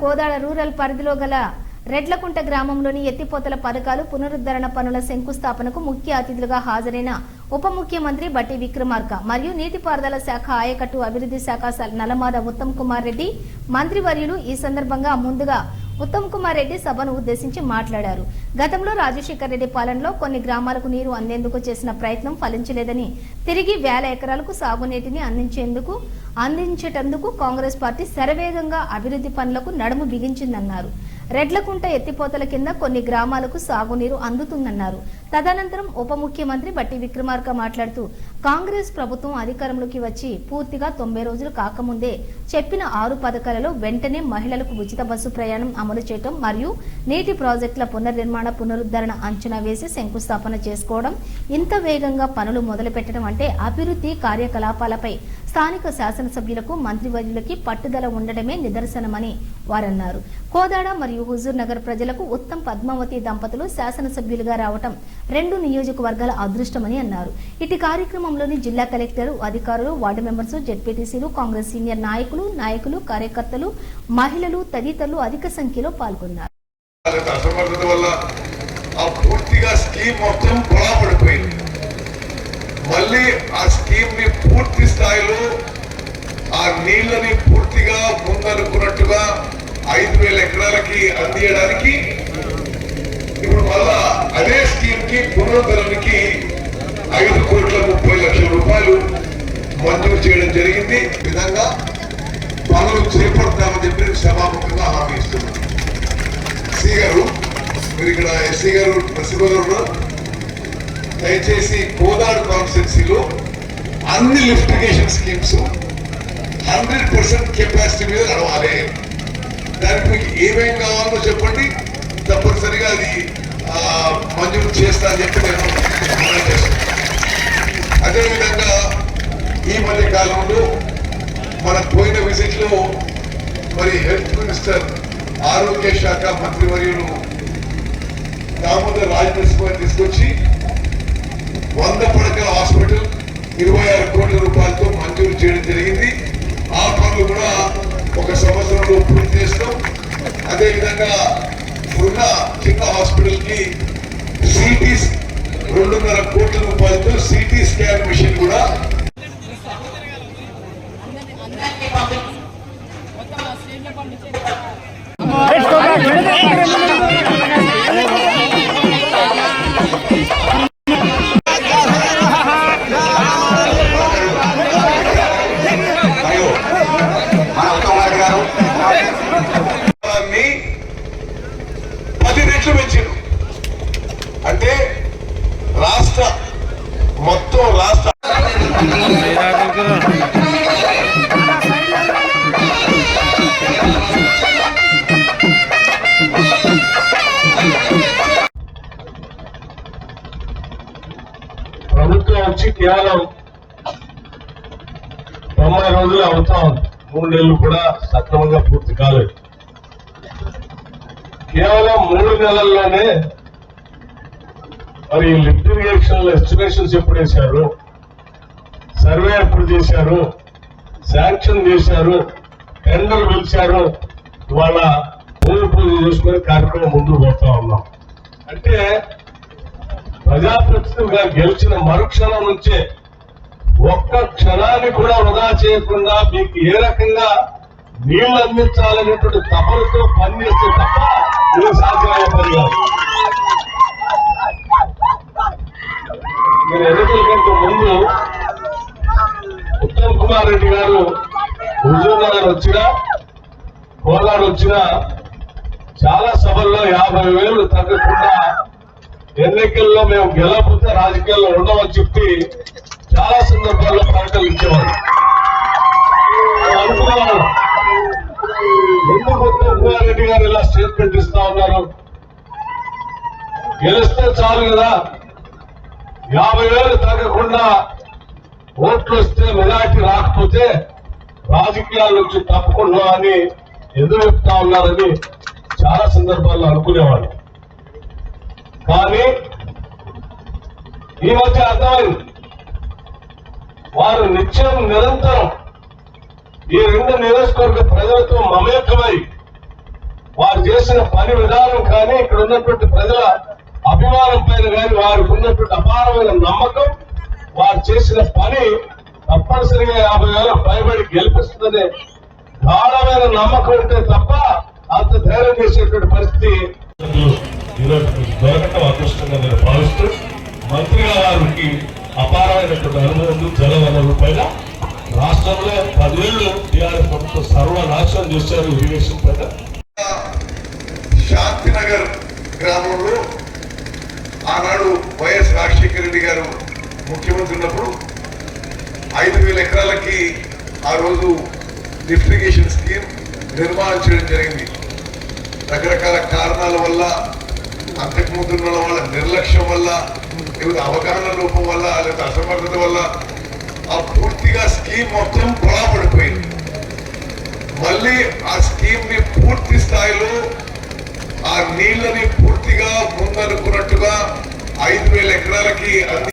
Kodad rural పరిధిలో గల రెడ్లకుంట గ్రామంలోని ఎత్తిపోతల పథకాలు పునరుద్ధరణ పనుల శంకుస్థాపనకు ముఖ్య అతిథులుగా హాజరైన ఉప ముఖ్యమంత్రి బట్టి విక్రమార్క మరియు నీటిపారుదల శాఖ ఆయకట్టు అభివృద్ధి శాఖ నలమాద నల్లమాద ఉత్తమ్ కుమార్ రెడ్డి మంత్రివర్యులు ఈ సందర్భంగా ముందుగా ఉత్తమ్ కుమార్ రెడ్డి సభను ఉద్దేశించి మాట్లాడారు. గతంలో రాజశేఖర్ రెడ్డి పాలనలో కొన్ని గ్రామాలకు నీరు అందేందుకు చేసిన ప్రయత్నం ఫలించలేదని తిరిగి వేల ఎకరాలకు సాగునీటిని అందించేందుకు అందించేటందుకు కాంగ్రెస్ పార్టీ శరవేగంగా అభివృద్ధి పనులకు నడుము బిగించిందన్నారు. రెడ్లకుంట ఎత్తిపోతల కింద కొన్ని గ్రామాలకు సాగునీరు అందుతుందన్నారు. తదనంతరం ఉప ముఖ్యమంత్రి బట్టి విక్రమార్క మాట్లాడుతూ కాంగ్రెస్ ప్రభుత్వం అధికారంలోకి వచ్చి పూర్తిగా తొంభై రోజులు కాకముందే చెప్పిన ఆరు పథకాలలో వెంటనే మహిళలకు ఉచిత బస్సు ప్రయాణం అమలు చేయటం మరియు నీటి ప్రాజెక్టుల పునర్నిర్మాణ పునరుద్ధరణ అంచనా వేసి శంకుస్థాపన చేసుకోవడం ఇంత వేగంగా పనులు మొదలుపెట్టడం అంటే అభివృద్ధి కార్యకలాపాలపై స్థానిక శాసనసభ్యులకు మంత్రివర్యులకి పట్టుదల ఉండడమే నిదర్శనమని వారన్నారు. కోదాడ మరియు హుజూర్ నగర్ ప్రజలకు ఉత్తమ్ పద్మావతి దంపతులు శాసనసభ్యులుగా రావటం రెండు నియోజకవర్గాల అదృష్టమని అన్నారు. ఇటు కార్యక్రమంలోని జిల్లా కలెక్టర్ అధికారులు వార్డు మెంబర్స్ జెడ్పీటీసీలు కాంగ్రెస్ సీనియర్ నాయకులు నాయకులు కార్యకర్తలు మహిళలు తదితరులు అధిక సంఖ్యలో పాల్గొన్నారు. అసమర్థత వల్ల ఆ పూర్తిగా స్కీమ్ మొత్తం పొలా పడిపోయింది మళ్ళీ ఆ స్కీమ్ని పూర్తి స్థాయిలో ఆ నీళ్ళని పూర్తిగా ముందనుకున్నట్టుగా ఐదు వేల ఎకరాలకి అందియడానికి ఇప్పుడు మళ్ళా అదే స్కీమ్కి పునరుద్ధరణకి ఐదు కోట్ల ముప్పై లక్షల రూపాయలు మంజూరు చేయడం జరిగింది. ఈ విధంగా పనులు చేపడతామని చెప్పి సభాముఖంగా హామీ ఇస్తున్నాం. సి గారు మీరు ఇక్కడ ఎస్సీ గారు ప్రసిద్ధులు దయచేసి కోదాడు కాన్స్టిట్యున్సీలో అన్ని lift irrigation schemes hundred percent capacity మీద నడవాలి. దానికి మీకు ఏమేం కావాలో చెప్పండి. తప్పనిసరిగా అది ఆ, మంజూరు చేస్తా అని చెప్పి నేను మనం చేస్తాను అదేవిధంగా ఈ మధ్య కాలంలో మన పోయిన విజిట్లో మరి హెల్త్ మినిస్టర్ ఆరోగ్య శాఖ మంత్రివర్యులు దామోదర్ రాజనరసింహ తీసుకొచ్చి వంద పడకల హాస్పిటల్ ఇరవై ఆరు కోట్ల రూపాయలతో మంజూరు చేయడం జరిగింది. ఆ పనులు కూడా ఒక సంవత్సరంలో పూర్తి చేస్తాం. అదేవిధంగా ఉన్న చిన్న హాస్పిటల్కి సిటీ రెండున్నర కోట్ల రూపాయలతో సిటీ స్కాన్ మిషన్ కూడా కేవలం తొంభై రోజులు అవుతా ఉంది. మూడు నెలలు కూడా సక్రమంగా పూర్తి కాలేదు. కేవలం మూడు నెలల్లోనే మరి లిఫ్ట్ ఇరిగేషన్ ఎస్టిమేషన్స్ ఎప్పుడు వేశారు? సర్వే ఎప్పుడు చేశారు? శాంక్షన్ చేశారు? టెండర్ పిలిచారు? ఇవాళ భూమి పూజ చేసుకుని కార్యక్రమం ముందుకు పోతా ఉన్నాం. అంటే ప్రజాప్రతినిధిగా గెలిచిన మరుక్షణం నుంచే ఒక్క క్షణాన్ని కూడా వృధా చేయకుండా మీకు ఏ రకంగా నీళ్ళు అందించాలనేటువంటి తపనతో పనిచేస్తే తప్ప ఇది సాధ్యమయ్యే పని కాదు. నేను ఎన్నికల కంటే ముందు ఉత్తమ్ కుమార్ రెడ్డి గారు హుజూర్నగర్ వచ్చినా కోలాడు వచ్చినా చాలా సభల్లో యాభై వేలు తగ్గకుండా ఎన్నికల్లో మేము గెలవకపోతే రాజకీయాల్లో ఉండమని చెప్పి చాలా సందర్భాల్లో ప్రకటనలు ఇచ్చేవారు మేము ఎందుకు ఉత్తమ్ రెడ్డి గారు ఇలా స్టేట్మెంట్ ఇస్తా ఉన్నారు? గెలిస్తే చాలు కదా. యాభై వేలు తగ్గకుండా ఓట్లు వస్తే మెజార్టీ రాకపోతే రాజకీయాల నుంచి తప్పకుండా అని ఎదురు చెప్తా ఉన్నారని చాలా సందర్భాల్లో అనుకునేవాళ్ళు. కానీ ఈ మధ్య అర్థమైంది. వారు నిత్యం నిరంతరం ఈ రెండు నియోజకవర్గ ప్రజలతో మమేకమై వారు చేసిన పని విధానం కానీ ఇక్కడ ఉన్నటువంటి ప్రజల అభిమానం పైన కానీ వారికి ఉన్నటువంటి అపారమైన నమ్మకం వారు చేసిన పని తప్పనిసరిగా యాభై వేల పైబడి గెలిపిస్తుందనే గాఢమైన నమ్మకం ఉంటే తప్ప అంత ధైర్యం చేసేటువంటి పరిస్థితి ఈరోజు దొరకటం అదృష్టంగా నేను భావిస్తూ మంత్రిగా వారికి అపారమైనటువంటి అనుభవం ఉంది జల వనరుల పైన రాష్ట్రంలో పదివేళ్ళు టీఆర్ఎస్ ప్రభుత్వం సర్వనాశనం చేశారు ఇరిగేషన్ పైన శాంతినగర్ గ్రామంలో ఆనాడు వైఎస్ రాజశేఖర రెడ్డి గారు ముఖ్యమంత్రి ఉన్నప్పుడు ఐదు వేల ఎకరాలకి ఆ రోజు లిఫ్టిగేషన్ స్కీమ్ నిర్మాణం చేయడం జరిగింది. రకరకాల కారణాల వల్ల అంతకుముందు ముందు వాళ్ళ నిర్లక్ష్యం వల్ల లేకపోతే అవగాహన లోపం వల్ల లేదా అసమర్థత వల్ల ఆ పూర్తిగా స్కీమ్ మొత్తం పొలాపడిపోయింది. మళ్ళీ ఆ స్కీమ్ని పూర్తి స్థాయిలో ఆ నీళ్ళని పూర్తిగా ముందనుకున్నట్టుగా ఐదు వేల ఎకరాలకి అంది